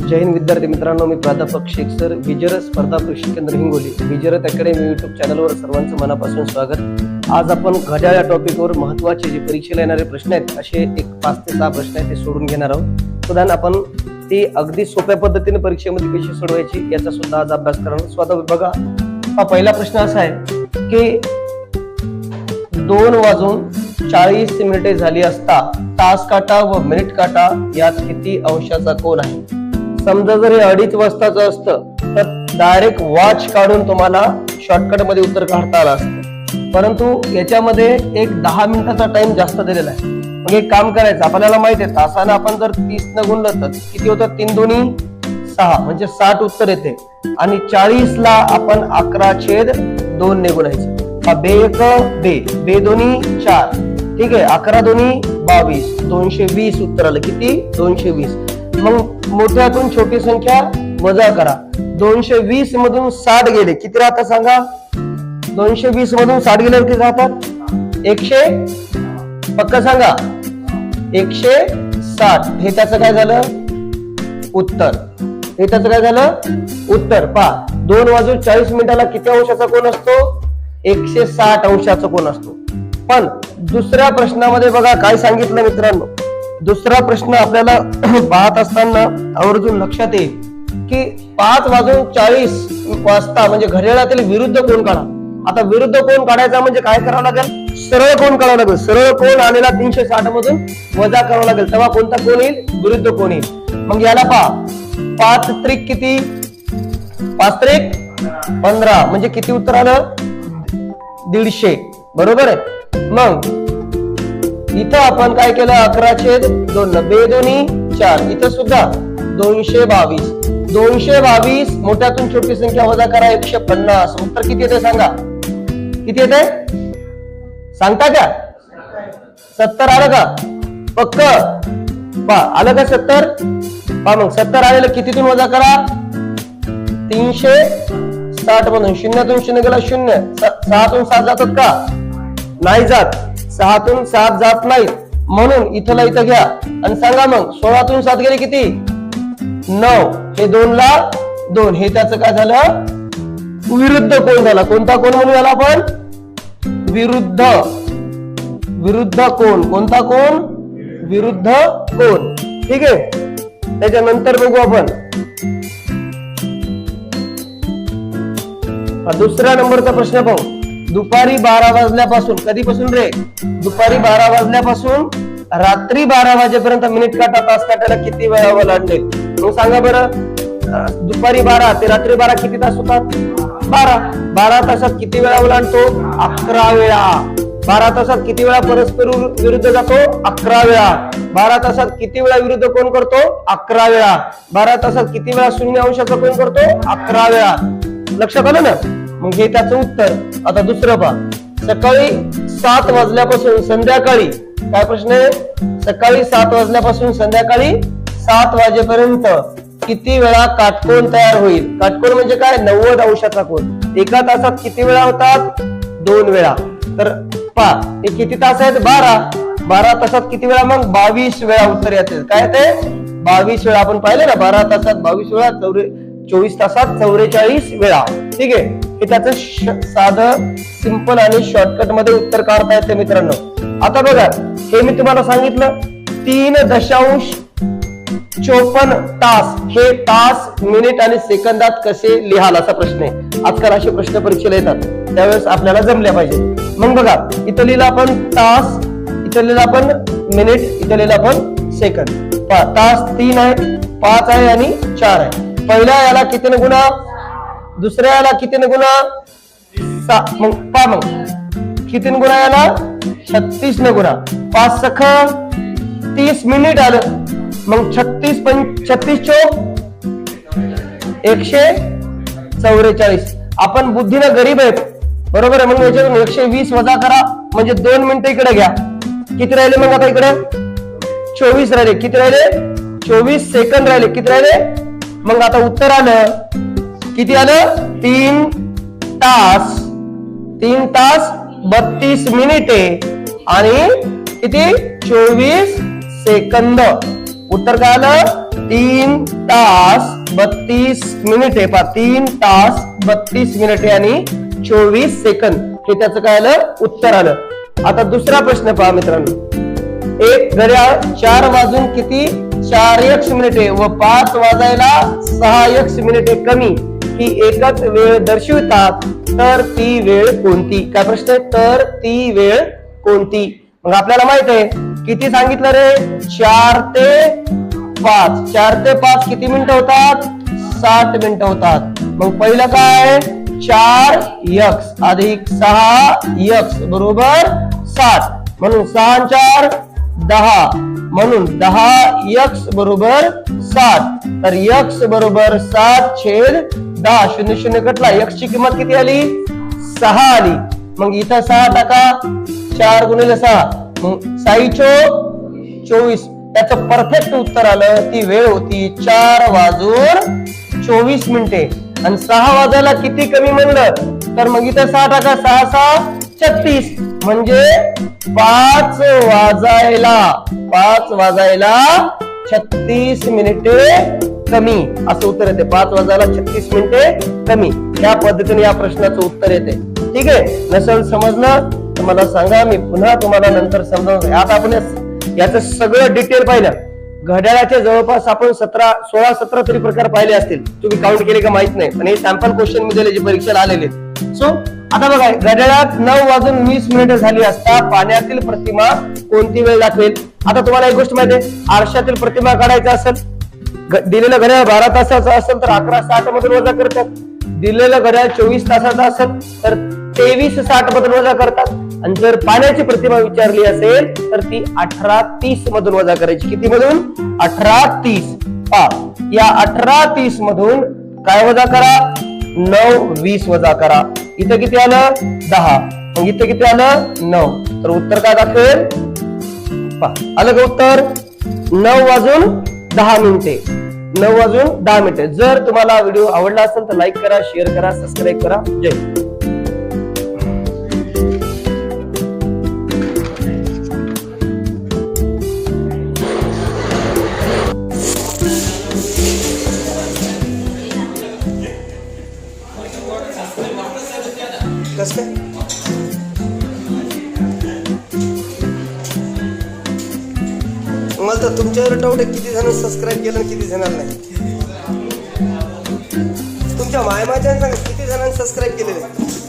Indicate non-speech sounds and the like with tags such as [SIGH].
जय हिंद विद्यार्थी मित्रांनो मी प्राध्यापक शेख सर विजर स्पर्धा प्रशिक्षण केंद्र हिंगोली. विजरत अकॅडमी युट्यूब चॅनलवर सर्वांचं मनापासून स्वागत. आज आपण घड्याळ या टॉपिकवर महत्त्वाचे जे परीक्षेला येणारे प्रश्न आहेत असे एक पाच ते सहा प्रश्न आहेत ते सोडून घेणार आहोत. प्रधान आपण ती अगदी सोप्या पद्धतीने परीक्षेमध्ये कशी सोडवायची याचा सुद्धा आज अभ्यास करणार स्वतः बघा. हा पहिला प्रश्न असा आहे की दोन वाजून चाळीस मिनिटे झाली असता तास काटा व मिनिट काटा यात किती अंशाचा कोण आहे? समजा जर हे अडीच वाजताचं असतं तर डायरेक्ट वॉच काढून तुम्हाला शॉर्टकटमध्ये उत्तर काढता आलं असतं. परंतु याच्यामध्ये एक दहा मिनिटाचा टाइम जास्त दिलेला आहे. मग एक काम करायचं आपल्याला माहिती आहे तासानं आपण जर तीस न गुणलं तर किती होतं? तीन दोन्ही सहा म्हणजे साठ उत्तर येते. आणि चाळीस ला आपण अकरा छेद दोन ने गुणायचं. हा बे एक बे. बे दोन्ही चार. ठीक आहे अकरा दोन्ही बावीस. दोनशे वीस उत्तर आलं. किती? दोनशे वीस. मग मोठ्यातून छोटी संख्या वजा करा. दोनशे वीस मधून साठ गेले. किती राहतात सांगा? दोनशे वीस मधून साठ गेल्यावर किती राहतात? एकशे? पक्क सांगा. एकशे साठ. हे त्याचं काय झालं? उत्तर. हे त्याचं काय झालं? उत्तर. पा दोन वाजून चाळीस मिनिटाला किती अंशाचा कोण असतो? एकशे साठ अंशाचा कोण असतो. पण दुसऱ्या प्रश्नामध्ये बघा काय सांगितलं मित्रांनो? दुसरा प्रश्न आपल्याला [CLEARS THROAT] पाहत असताना आवर्जून लक्षात येईल की पाच वाजून चाळीस वाजता म्हणजे घड्याळातील विरुद्ध कोण काढा? आता विरुद्ध कोण काढायचा म्हणजे काय करावं लागेल? सरळ कोण काढावं लागेल? सरळ कोण आलेला तीनशे साठ मधून वजा करावं लागेल. तेव्हा कोणता कोण येईल? विरुद्ध कोण येईल? मग याला पहा. पाच त्रिक किती? पाच त्रिक? पंधरा. म्हणजे किती उत्तर आलं? दीडशे. बरोबर आहे? मग इथं आपण काय केलं? अकरा छेद दोन बे दोन्ही चार. इथं सुद्धा दोनशे बावीस. दोनशे बावीस मोठ्यातून छोटी संख्या वजा करा एकशे पन्नास. उत्तर किती येते सांगा? किती येते सांगता का? सत्तर आलं का? पक्क. पा आलं का सत्तर? पा मग सत्तर आलेलं कितीतून वजा करा? तीनशे साठ मधून. शून्यातून शून्य गेला शून्य. सहातून सात जातात का? नाही जात. सहातून सात जात नाहीत. म्हणून इथला इथं घ्या. आणि सांगा मग सोळातून सात गेले किती? नऊ. हे दोन ला दोन. हे त्याचं काय झालं? विरुद्ध कोण झाला? कोणता कोण म्हणून याला आपण? विरुद्ध. विरुद्ध कोण? कोणता कोण? विरुद्ध कोण? ठीक आहे? त्याच्यानंतर बघू आपण. दुसऱ्या नंबरचा प्रश्न पाहू. दुपारी बारा वाजल्यापासून कधीपासून रे? दुपारी बारा वाजल्यापासून रात्री बारा वाजेपर्यंत मिनिट काटा तास काटायला किती वेळा ओलांडले मग सांगा बरं दुपारी बारा ते रात्री बारा किती तास होतात? बारा. बारा तासात किती वेळा ओलांडतो अकरा वेळा. बारा तासात किती वेळा परस्पर विरुद्ध जातो? अकरा वेळा. बारा तासात किती वेळा विरुद्ध कोण करतो? अकरा वेळा. बारा तासात किती वेळा शून्य अंशाचा कोण करतो? अकरा वेळा. लक्षात आलं ना? मग हे त्याचं उत्तर. आता दुसरं पहा. सकाळी सात वाजल्यापासून संध्याकाळी काय प्रश्न आहे? सकाळी सात वाजल्यापासून संध्याकाळी सात वाजेपर्यंत किती वेळा काटकोण तयार होईल? काटकोण म्हणजे काय? नव्वद अंशाचा कोण एका तासात किती वेळा होतात? दोन वेळा. तर पा हे किती तास आहेत? बारा. बारा तासात किती वेळा? मग बावीस वेळा उत्तर येते. काय ते बावीस वेळा. आपण पाहिलं ना बारा तासात बावीस वेळा चौरे चोवीस तासात चौवेचाळीस वेळा. ठीक आहे? हे त्याचं साधं सिंपल आणि शॉर्टकटमध्ये उत्तर काढता येते मित्रांनो. आता बघा हे मी तुम्हाला सांगितलं तीन दशांश चोपन्न तास हे तास मिनिट आणि सेकंदात कसे लिहाल असा प्रश्न आहे. आजकाल असे प्रश्न परीक्षेला येतात. त्यावेळेस आपल्याला जमल्या पाहिजे मग बघा इथं लिहिलं आपण तास इथं लिहिलं आपण मिनिट इथं लिहिलं आपण सेकंद पहा, तास तीन आहे पाच आहे आणि चार आहे. पहिल्या याला किती गुणा? दुसऱ्या याला कितीने गुणा? मग पा मग. किती गुणा याला? छत्तीस न गुणा. पाच सख तीस मिनिट आलं. मग छत्तीस पण छत्तीस चौक एकशे चौवेचाळीस. आपण बुद्धीनं गरीब आहेत. बरोबर आहे? मग याच्यातून एकशे वीस वजा करा. म्हणजे दोन मिनिटं इकडे घ्या. किती राहिले मग आता इकडे? चोवीस राहिले. किती राहिले? चोवीस सेकंद राहिले. किती राहिले? मग आता उत्तर आलं. किती आलं? तीन तास. तीन तास बत्तीस मिनिटे. आणि किती? चोवीस सेकंद. उत्तर काय आलं? तीन तास बत्तीस मिनिटे. पा तीन तास बत्तीस मिनिटे आणि चोवीस सेकंद. हे त्याचं काय आलं? उत्तर आलं. आता दुसरा प्रश्न पहा मित्रांनो. एक घड्याळ चार वाजून किती? चार एक्स मिनिटे व पाच वाजायला सहा एक्स मिनिटे कमी. ही एकच वेळ दर्शवितात तर ती वेळ कोणती? काय प्रश्न आहे तर ती वेळ कोणती? मग आपल्याला माहीत आहे किती सांगितलं रे? चार ते पाच. चार ते पाच किती मिनिटं होतात? साठ मिनिटं होतात. मग पहिलं काय? चार यक्स. अधिक सहा यक्स. बरोबर साठ. म्हणून सहा चार दहा. म्हणून दहा यक्स बरोबर सात. तर यक्स बरोबर सात छेद दहा. शून्य शून्य कटला. यक्स ची किंमत किती आली? सहा आली. मग इथं सहा टाका. चार गुणिले सहा. मग साईचो चोवीस. त्याचं परफेक्ट उत्तर आलं. ती वेळ होती चार वाजून चोवीस मिनिटे. आणि सहा वाजायला किती कमी म्हणलं? तर मग इथं सहा टाका. सहा सहा छत्तीस. म्हणजे पाच वाजायला पाच वाजायला छत्तीस मिनिटे कमी. असं उत्तर येते. पाच वाजायला छत्तीस मिनिटे कमी. या पद्धतीने या प्रश्नाचं उत्तर येते. ठीक आहे? नसेल समजलं तर मला सांगा मी पुन्हा तुम्हाला नंतर समजावून आता आपण याचं सगळं डिटेल पाहिलं. घड्याळाच्या जवळपास आपण सतरा सोळा सतरा तरी प्रकार पाहिले असतील. तुम्ही काउंट केले का माहीत नाही. पण हे सॅम्पल क्वेश्चनमध्ये जे परीक्षेला आलेले सो आता बघा घड्याळात नऊ वाजून वीस मिनिटं झाली असता पाण्यातील प्रतिमा कोणती वेळ दाखवेल? आता तुम्हाला एक गोष्ट माहिती आहे आरशातील प्रतिमा काढायचा असेल दिलेलं घड्याळ बारा तासाचं असेल तर अकरा साठ मधून वजा करतात. दिलेलं घड्याळ चोवीस तासाचं असेल तर तेवीस साठ मधून वजा करतात. आणि जर पाण्याची प्रतिमा विचारली असेल तर ती अठरा तीस मधून वजा करायची. किती मधून? अठरा तीस. पा या अठरा तीस मधून काय वजा करा? नऊ वीस वजा करा. इथं किती आलं? दहा. मग इथं किती आलं? नऊ. तर उत्तर काय दाखवेल? आलं का उत्तर? नऊ वाजून दहा मिनिटे. नऊ वाजून दहा मिनिटे. जर तुम्हाला व्हिडिओ आवडला असेल तर लाईक करा शेअर करा सबस्क्राईब करा. जय मला तर तुमच्यावर डाऊट आहे किती जण सबस्क्राईब केलं आणि किती जणांना नाही. तुमच्या मायमाच्या किती जणांनी सबस्क्राईब केलेले?